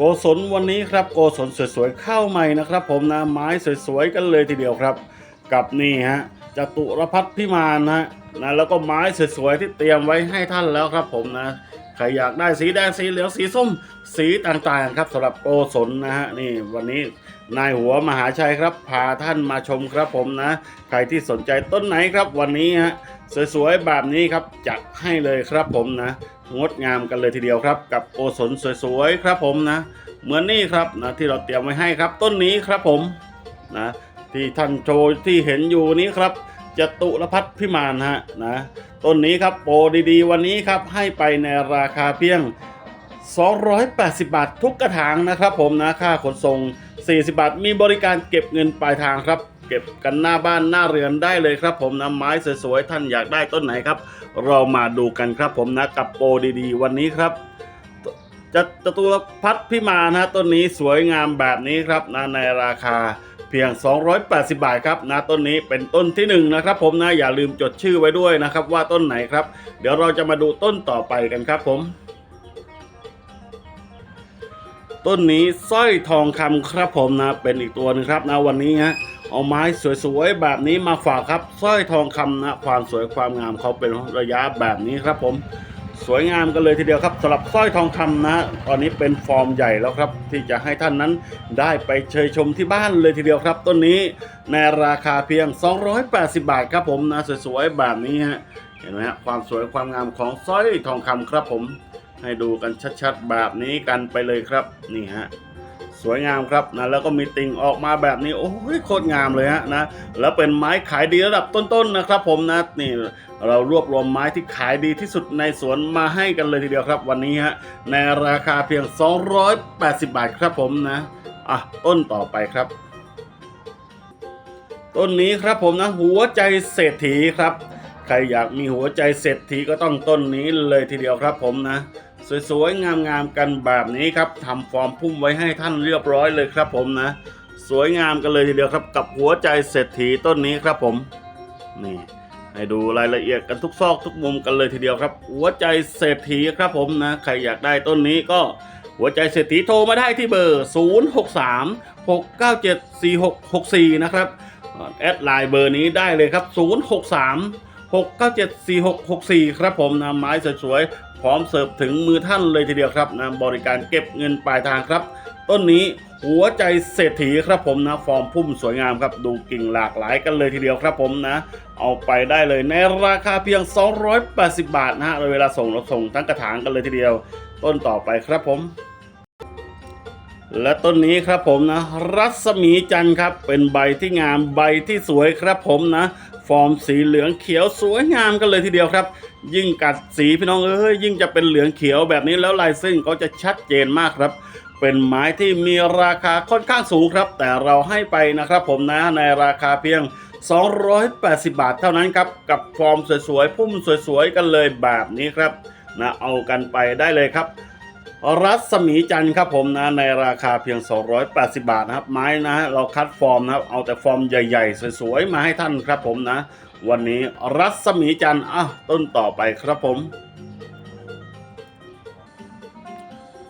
โกศลวันนี้ครับโกศลสวยๆเข้าใหม่นะครับ ผมนะไม้สวยๆกันเลยทีเดียวครับ กับนี่ฮะจตุรพัฒพิมานนะนะแล้วก็ไม้สวยๆที่เตรียมไว้ให้ท่านแล้วครับ ผมนะใครอยากได้สีแดงสีเหลืองสีส้มสีต่างๆครับสำหรับโกศลนะฮะนี่วันนี้นายหัวมหาชัยครับ พาท่านมาชมครับผมนะ ใครที่สนใจต้นไหนครับวันนี้ฮะสวยๆแบบนี้ครับจัดให้เลยครับผมนะ งดงามกันเลยทีเดียวครับ กับโกศลสวยๆครับผมนะเหมือนนี่ครับนะที่เราเตรียมไว้ให้ครับ ต้นนี้ครับผมนะที่ท่านโชว์ที่เห็นอยู่นี้ครับจตุรพัฒนพิมานฮะนะต้นนี้ครับโปรดีๆ วันนี้ครับให้ไปในราคาเพียง 280 บาททุกกระถางนะครับผมนะค่าขนส่ง 40 บาท มีบริการเก็บเงินปลายทางครับ เก็บกันหน้าบ้านหน้าเรือนได้เลยครับผมนะไม้สวยๆท่านอยากได้ต้นไหนครับ เรามาดูกันครับผมนะกับโปรดีๆ วันนี้ครับจะจตุรพัฒน์พิมานะต้นนี้สวยงามแบบนี้ครับนะในราคาเพียง 280 บาทครับนะต้นนี้เป็นต้นที่หนึ่งนะครับผมนะอย่าลืมจดชื่อไว้ด้วยนะครับ ว่าต้นไหนครับ เดี๋ยวเราจะมาดูต้นต่อไปกันครับผม ต้นนี้สร้อยทองคำครับผมนะเป็นอีกตัวหนึงครับนะวันนี้ฮะ เอาไม้สวยๆแบบนี้มาฝากครับสร้อยทองคำนะความสวยความงามเขาเป็นระยะแบบนี้ครับ ผมสวยงามกันเลยทีเดียวครับสำหรับสร้อยทองคำนะ ตอนนี้เป็นฟอร์มใหญ่แล้วครับ ที่จะให้ท่านนั้นได้ไปเชยชมที่บ้านเลยทีเดียวครับ ต้นนี้ในราคาเพียง 280 บาทครับผมนะสวยๆแบบนี้ฮะเห็นไหมฮะความสวยความงามของสร้อยทองคำครับผม ให้ดูกันชัดๆแบบนี้กันไปเลยครับนี่ฮะ สวยงามครับนะแล้วก็มีติ่งออกมาแบบนี้โอ้ยโคตรงามเลยฮะนะแล้วเป็นไม้ขายดีระดับต้นๆนะครับผมนะนี่เรารวบรวมไม้ที่ขายดีที่สุดในสวนมาให้กันเลยทีเดียวครับ วันนี้ฮะในราคาเพียง 280 บาทครับผมนะอะต้นต่อไปครับ ต้นนี้ครับผมนะหัวใจเศรษฐีครับ ใครอยากมีหัวใจเศรษฐีก็ต้องต้นนี้เลยทีเดียวครับผมนะ สวยๆ งามๆ กันแบบนี้ครับทำฟอร์มพุ่มไว้ให้ท่านเรียบร้อยเลยครับผมนะ สวยงามกันเลยทีเดียวครับ กับหัวใจเศรษฐีต้นนี้ครับผม นี่ให้ดูรายละเอียดกันทุกซอกทุกมุมกันเลยทีเดียวครับ หัวใจเศรษฐีครับผมนะ ใครอยากได้ต้นนี้ก็หัวใจเศรษฐีโทรมาได้ที่เบอร์ 063 697 4664 นะครับแอดไลน์เบอร์นี้ได้เลยครับ 063 697 4664 ครับผมนะไม้สวย พร้อมเสิร์ฟถึงมือท่านเลยทีเดียวครับนะบริการเก็บเงินปลายทางครับ ต้นนี้หัวใจเศรษฐีครับผมนะฟอร์มพุ่มสวยงามครับ ดูกิ่งหลากหลายกันเลยทีเดียวครับผมนะ เอาไปได้เลยในราคาเพียง 280 บาทนะฮะเวลาส่งเราส่งทั้งกระถางกันเลยทีเดียว ต้นต่อไปครับผมและต้นนี้ครับผมนะ รัศมีจันทร์ครับ เป็นใบที่งามใบที่สวยครับผมนะ ฟอร์มสีเหลืองเขียวสวยงามกันเลยทีเดียวครับ ยิ่งกัดสีพี่น้องเอ้ยยิ่งจะเป็นเหลืองเขียวแบบนี้แล้วลายเส้นก็จะชัดเจนมากครับ เป็นไม้ที่มีราคาค่อนข้างสูงครับ แต่เราให้ไปนะครับผมนะในราคาเพียง 280 บาทเท่านั้นครับ กับฟอร์มสวยๆพุ่มสวยๆกันเลยแบบนี้ครับนะเอากันไปได้เลยครับ รัศมีจันทร์ครับผมนะในราคาเพียง 280 บาทนะครับ ไม้นะเราคัดฟอร์มนะครับ เอาแต่ฟอร์มใหญ่ ๆ สวยๆ มาให้ท่านครับผมนะ วันนี้รัศมีจันทร์อะต้นต่อไปครับผม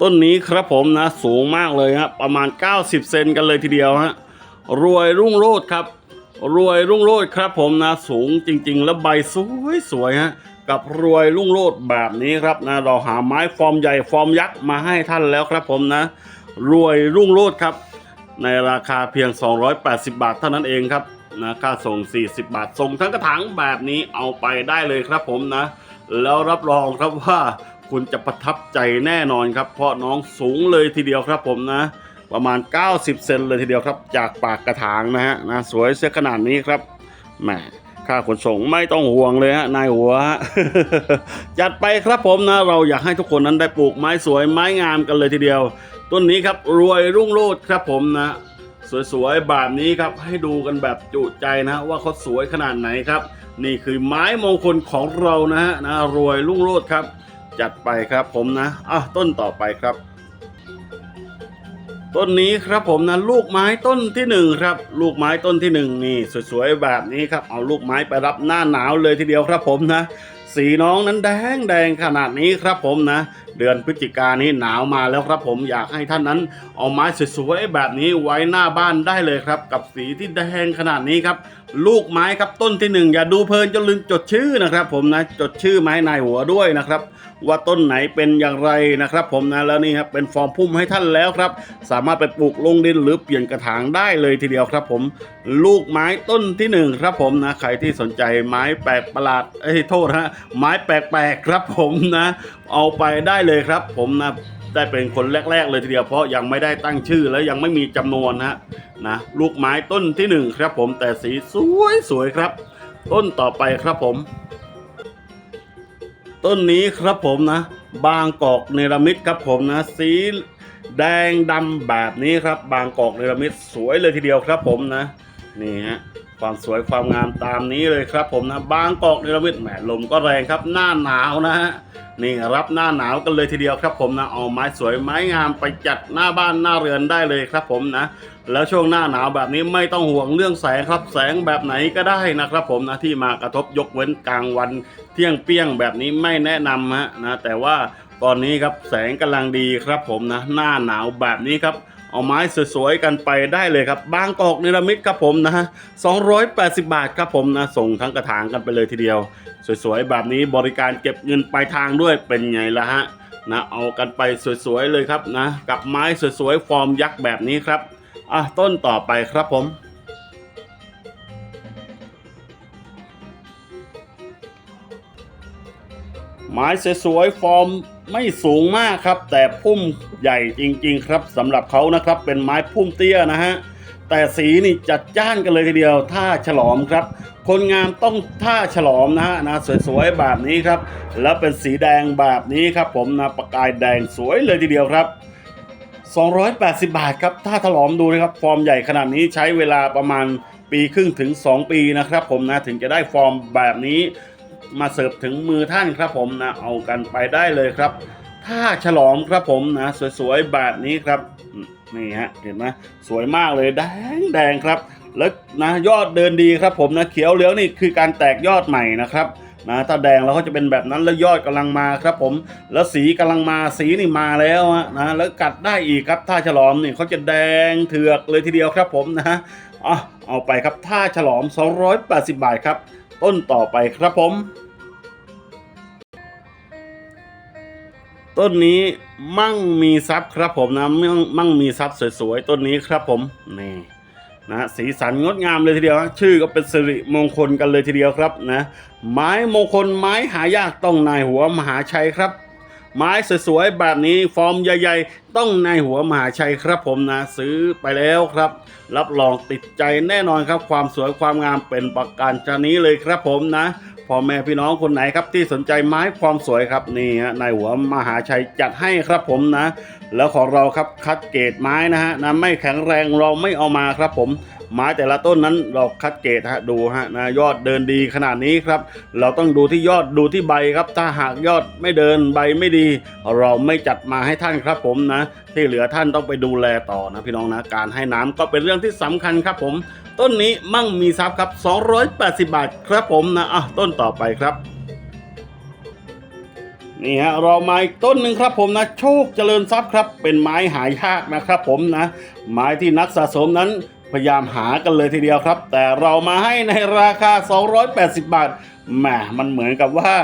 ต้นนี้ครับผมนะสูงมากเลยฮะประมาณ 90 เซนกันเลยทีเดียวฮะรวยรุ่งโรจน์ครับ รวยรุ่งโรจน์ครับผมนะสูงจริง ๆ แล้วใบสวยสวยๆฮะ กับรวยรุ่งโรจน์แบบนี้ครับนะเราหาไม้ฟอร์มใหญ่ฟอร์มยักษ์มาให้ท่านแล้วครับผมนะ รวยรุ่งโรจน์ครับ ในราคาเพียง 280 บาทเท่านั้นเองครับนะค่าส่ง 40 บาท ส่งทั้งกระถางแบบนี้เอาไปได้เลยครับผมนะ แล้วรับรองครับว่าคุณจะประทับใจแน่นอนครับ เพราะน้องสูงเลยทีเดียวครับผมนะ ประมาณ 90 เซนเลยทีเดียวครับ จากปากกระถางนะฮะนะสวยเสียขนาดนี้ครับแหม ค่าขนส่งไม่ต้องห่วงเลยฮะนายหัวฮะจัดไปครับผมนะ เราอยากให้ทุกคนนั้นได้ปลูกไม้สวยไม้งามกันเลยทีเดียว ต้นนี้ครับรวยรุ่งโรจน์ครับผมนะ สวยๆแบบนี้ครับให้ดูกันแบบจุใจนะว่าเขาสวยขนาดไหนครับ นี่คือไม้มงคลของเรานะฮะนะรวยรุ่งโรจน์ครับ จัดไปครับผมนะอะต้นต่อไปครับ ต้นนี้ครับผมนะลูกไม้ต้นที่หนึ่งครับ ลูกไม้ต้นที่หนึ่งนี่สวยๆแบบนี้ครับเอาลูกไม้ไปรับหน้าหนาวเลยทีเดียวครับผมนะ สีน้องนั้นแดงแดงขนาดนี้ครับผมนะ เดือนพฤศจิกานี้หนาวมาแล้วครับผมอยากให้ท่านนั้น เอาไม้สวยๆแบบนี้ไว้หน้าบ้านได้เลยครับ กับสีที่แดงขนาดนี้ครับ ลูกไม้ครับต้นที่หนึ่งอย่าดูเพลินจนลืมจดชื่อนะครับ ผมนะจดชื่อไม้นายหัวด้วยนะครับ ว่าต้นไหนเป็นอย่างไรนะครับ ผมนะแล้วนี่ครับเป็นฟอร์มพุ่มให้ท่านแล้วครับ สามารถไปปลูกลงดินหรือเปลี่ยนกระถางได้เลยทีเดียวครับ ผมลูกไม้ต้นที่หนึ่งครับ ผมนะใครที่สนใจไม้แปลกประหลาดเอ้ยโทษฮะไม้แปลกๆครับ ผมนะ เอาไปได้เลยครับ ผมนะ ได้เป็นคนแรก ๆ เลยทีเดียวเพราะยังไม่ได้ตั้งชื่อและยังไม่มีจำนวนนะนะลูกไม้ต้นที่หนึ่งครับผมแต่สีสวยสวยๆครับ ต้นต่อไปครับผม ต้นนี้ครับผมนะ บางกอกเนรมิตครับผมนะ สีแดงดำแบบนี้ครับ บางกอกเนรมิตสวยเลยทีเดียวครับผมนะ นี่ฮะ ความสวยความงามตามนี้เลยครับ ผมนะบางกอกเนรมิตแหมลมก็แรงครับ หน้าหนาวนะฮะนี่รับหน้าหนาวกันเลยทีเดียวครับ ผมนะเอาไม้สวยไม้งามไปจัดหน้าบ้านหน้าเรือนได้เลยครับ ผมนะ แล้วช่วงหน้าหนาวแบบนี้ไม่ต้องห่วงเรื่องแสงครับ แสงแบบไหนก็ได้นะครับ ผมนะที่มากระทบยกเว้นกลางวันเที่ยงเปี้ยงแบบนี้ไม่แนะนำฮะนะแต่ว่าตอนนี้ครับแสงกำลังดีครับ ผมนะ หน้าหนาวแบบนี้ครับ เอาไม้สวยๆกันไปได้เลยครับ บางกอกเนรมิตครับผมนะฮะ280 บาทครับผมนะส่งทั้งกระถางกันไปเลยทีเดียว สวยๆแบบนี้บริการเก็บเงินปลายทางด้วยเป็นไงล่ะฮะนะเอากันไปสวยๆเลยครับนะกับไม้สวยๆฟอร์มยักษ์แบบนี้ครับอะต้นต่อไปครับผมไม้สวยๆฟอร์ม ไม่สูงมากครับ แต่พุ่มใหญ่จริง ๆ ครับสำหรับเขานะครับเป็นไม้พุ่มเตี้ยนะฮะแต่สีนี่จัดจ้านกันเลยทีเดียวท่าฉลอมครับ คนงามต้องท่าฉลอมนะฮะนะสวยๆแบบนี้ครับ แล้วเป็นสีแดงแบบนี้ครับผมนะประกายแดงสวยเลยทีเดียวครับ 280 บาทครับถ้าถลอมดูนะครับ ฟอร์มใหญ่ขนาดนี้ใช้เวลาประมาณปีครึ่งถึง 2 ปีนะครับ ผมนะถึงจะได้ฟอร์มแบบนี้ มาเสิร์ฟถึงมือท่านครับผมนะเอากันไปได้เลยครับถ้าฉลอมครับผมนะสวยๆแบบนี้ครับนี่ฮะเห็นไหมสวยมากเลยแดงแดงครับ แล้วนะยอดเดินดีครับผมนะเขียวเหลืองนี่คือการแตกยอดใหม่นะครับนะถ้าแดงเราก็จะเป็นแบบนั้นแล้วยอดกำลังมาครับผม แล้วสีกำลังมาสีนี่มาแล้วนะแล้วกัดได้อีกครับถ้าฉลอมนี่เขาจะแดงเถือกเลยทีเดียวครับผมนะอะเอาไปครับถ้าฉลอม 280 บาทครับ ต้นต่อไปครับผม ต้นนี้มั่งมีทรัพย์ครับผมนะมั่งมั่งมีทรัพย์สวยๆต้นนี้ครับผมนี่นะสีสันงดงามเลยทีเดียวชื่อก็เป็นสิริมงคลกันเลยทีเดียวครับนะไม้มงคลไม้หายากต้องนายหัวมหาชัยครับ ไม้สวยๆแบบนี้ฟอร์มใหญ่ๆ ต้องนายหัวมหาชัยครับผมนะซื้อไปแล้วครับ รับรองติดใจแน่นอนครับ ความสวยความงามเป็นประการชนี้เลยครับผมนะพ่อแม่พี่น้องคนไหนครับที่สนใจไม้ความสวยครับนี่ฮะนายหัวมหาชัยจัดให้ครับผมนะ แล้วของเราครับคัดเกรดไม้นะฮะนะไม่แข็งแรงเราไม่เอามาครับผม ไม้แต่ละต้นนั้นเราคัดเกรดฮะดูฮะนะยอดเดินดีขนาดนี้ครับ เราต้องดูที่ยอดดูที่ใบครับ ถ้าหากยอดไม่เดินใบไม่ดี เราไม่จัดมาให้ท่านครับผมนะ ที่เหลือท่านต้องไปดูแลต่อนะพี่น้องนะการให้น้ำก็เป็นเรื่องที่สำคัญครับผม ต้นนี้มั่งมีทรัพย์ครับ 280 บาทครับผมนะอะต้นต่อไปครับนี่ฮะเรามาอีกต้นหนึ่งครับผมนะโชคเจริญทรัพย์ครับ เป็นไม้หายากนะครับผมนะ ไม้ที่นักสะสมนั้น ยายามหากันเลยทีเดียวครับ แต่เรามาให้ในราคา 280 บาทแหมมันเหมือนกับว่า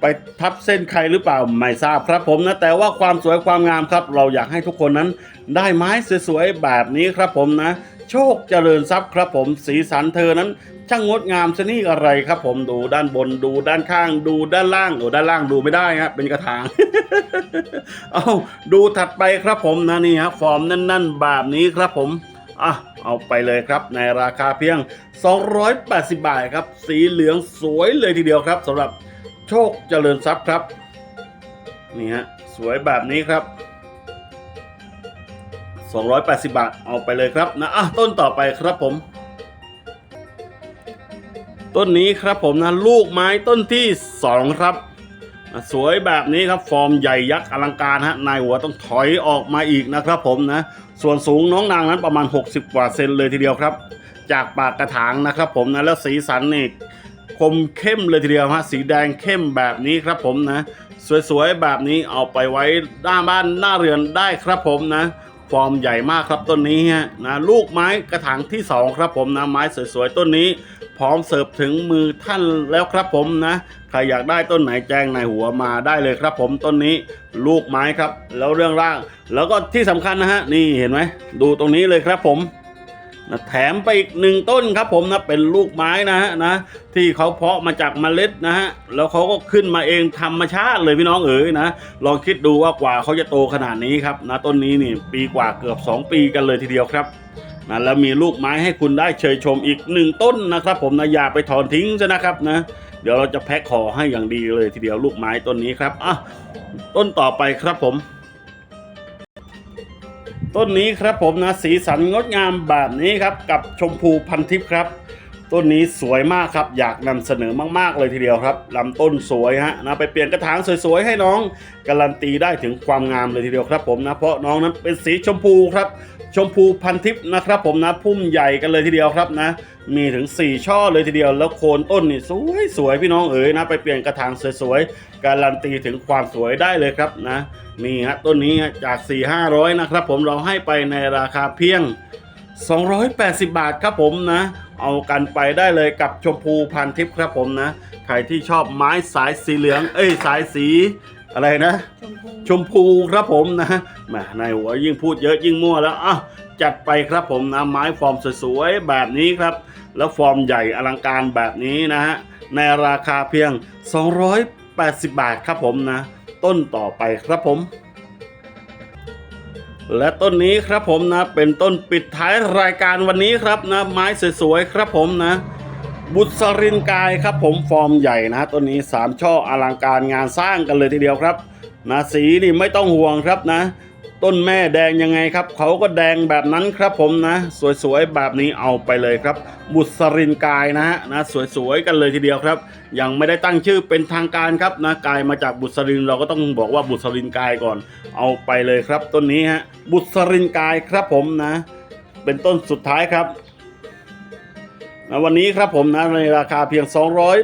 ไปทับเส้นใครหรือเปล่าไม่ทราบครับผมนะแต่ว่าความสวยความงามครับ เราอยากให้ทุกคนนั้นได้ไม้สวยๆแบบนี้ครับผมนะ โชคเจริญทรัพย์ครับผมสีสันเธอนั้นช่างงดงามชนี่อะไรครับผมดูด้านบนดูด้านข้างดูด้านล่างโอ้ด้านล่างดูไม่ได้ฮะเป็นกระถางเอาดูถัดไปครับผมนะนี่ฮะฟอร์มนั่นๆแบบนี้ครับผม อะเอาไปเลยครับในราคาเพียง 280 บาทครับ สีเหลืองสวยเลยทีเดียวครับสำหรับโชคเจริญทรัพย์ครับ นี่ฮะสวยแบบนี้ครับ 280 บาทเอาไปเลยครับนะอะต้นต่อไปครับผม ต้นนี้ครับผมนะลูกไม้ต้นที่ 2 ครับสวยแบบนี้ครับฟอร์มใหญ่ยักษ์อลังการฮะนายหัวต้องถอยออกมาอีกนะครับผมนะ ส่วนสูงน้องนางนั้นประมาณ 60 กว่าเซนเลยทีเดียวครับ จากปากกระถางนะครับผมนะแล้วสีสันนี่คมเข้มเลยทีเดียวฮะสีแดงเข้มแบบนี้ครับผมนะ สวยๆแบบนี้เอาไปไว้หน้าบ้านหน้าเรือนได้ครับผมนะ ฟอร์มใหญ่มากครับต้นนี้ฮะนะลูกไม้กระถางที่สองครับผมนะไม้สวยๆต้นนี้ พร้อมเสิร์ฟถึงมือท่านแล้วครับผมนะใครอยากได้ต้นไหนแจ้งในหัวมาได้เลยครับ ผมต้นนี้ลูกไม้ครับ แล้วเรื่องร่าง แล้วก็ที่สำคัญนะฮะนี่เห็นไหมดูตรงนี้เลยครับผมนะแถมไปอีกหนึ่งต้นครับผมนะเป็นลูกไม้นะฮะนะที่เขาเพาะมาจากเมล็ดนะฮะแล้วเขาก็ขึ้นมาเองธรรมชาติเลยพี่น้องเอ๋ยนะลองคิดดูว่ากว่าเขาจะโตขนาดนี้ครับนะต้นนี้นี่ปีกว่าเกือบ 2 ปีกันเลยทีเดียวครับ นะแล้วมีลูกไม้ให้คุณได้เชยชมอีกหนึ่งต้นนะครับ ผมนะอย่าไปถอนทิ้งซะนะครับนะเดี๋ยวเราจะแพ็คห่อให้อย่างดีเลยทีเดียวลูกไม้ต้นนี้ครับอะต้นต่อไปครับผม ต้นนี้ครับผมนะสีสันงดงามแบบนี้ครับ กับชมพูพันทิพย์ครับ ต้นนี้สวยมากครับ อยากนำเสนอมากๆเลยทีเดียวครับลำต้นสวยฮะนะไปเปลี่ยนกระถางสวยๆให้น้อง การันตีได้ถึงความงามเลยทีเดียวครับผมนะเพราะน้องนั้นเป็นสีชมพูครับ ชมพูพันทิพย์นะครับผมนะพุ่มใหญ่กันเลยทีเดียวครับนะมีถึง 4 ช่อเลยทีเดียว แล้วโคนต้นนี่สวยสวยพี่น้องเอ๋ยนะ ไปเปลี่ยนกระถางสวยๆการันตีถึงความสวยได้เลยครับนะนี่ฮะต้นนี้จาก 4 500 นะครับผมเราให้ไปในราคาเพียง 280 บาทครับผมนะ เอากันไปได้เลยกับชมพูพันทิพย์ครับผมนะ ใครที่ชอบไม้สายสีเหลือง เอ้ยสายสีอะไรนะชมพูชมพูครับผมนะแหมในหัวยิ่งพูดเยอะยิ่งมั่วแล้วอะจัดไปครับผมนะ ไม้ฟอร์มสวยๆแบบนี้ครับ แล้วฟอร์มใหญ่อลังการแบบนี้นะฮะในราคาเพียง 280 บาทครับผมนะ ต้นต่อไปครับผม และต้นนี้ครับผมนะ เป็นต้นปิดท้ายรายการวันนี้ครับนะ ไม้สวยๆครับผมนะ บุษรินกายครับผมฟอร์มใหญ่นะต้นนี้สามช่ออลังการงานสร้างกันเลยทีเดียวครับนะสีนี่ไม่ต้องห่วงครับนะ ต้นแม่แดงยังไงครับ เขาก็แดงแบบนั้นครับผมนะ สวยๆแบบนี้เอาไปเลยครับ บุษรินกายนะฮะนะสวยๆกันเลยทีเดียวครับ ยังไม่ได้ตั้งชื่อเป็นทางการครับนะกายมาจากบุษรินเราก็ต้องบอกว่าบุษรินกายก่อน เอาไปเลยครับ ต้นนี้ฮะบุษรินกายครับผมนะ เป็นต้นสุดท้ายครับนะวันนี้ครับผมนะในราคาเพียง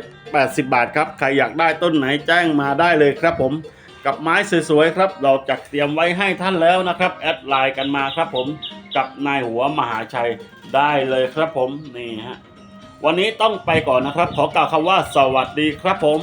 280 บาทครับใครอยากได้ต้นไหนแจ้งมาได้เลยครับผม กับไม้สวยๆครับ เราจัดเตรียมไว้ให้ท่านแล้วนะครับ แอดไลน์กันมาครับผมกับนายหัวมหาชัยได้เลยครับผมนี่ฮะวันนี้ต้องไปก่อนนะครับ ขอกล่าวคำว่าสวัสดีครับผม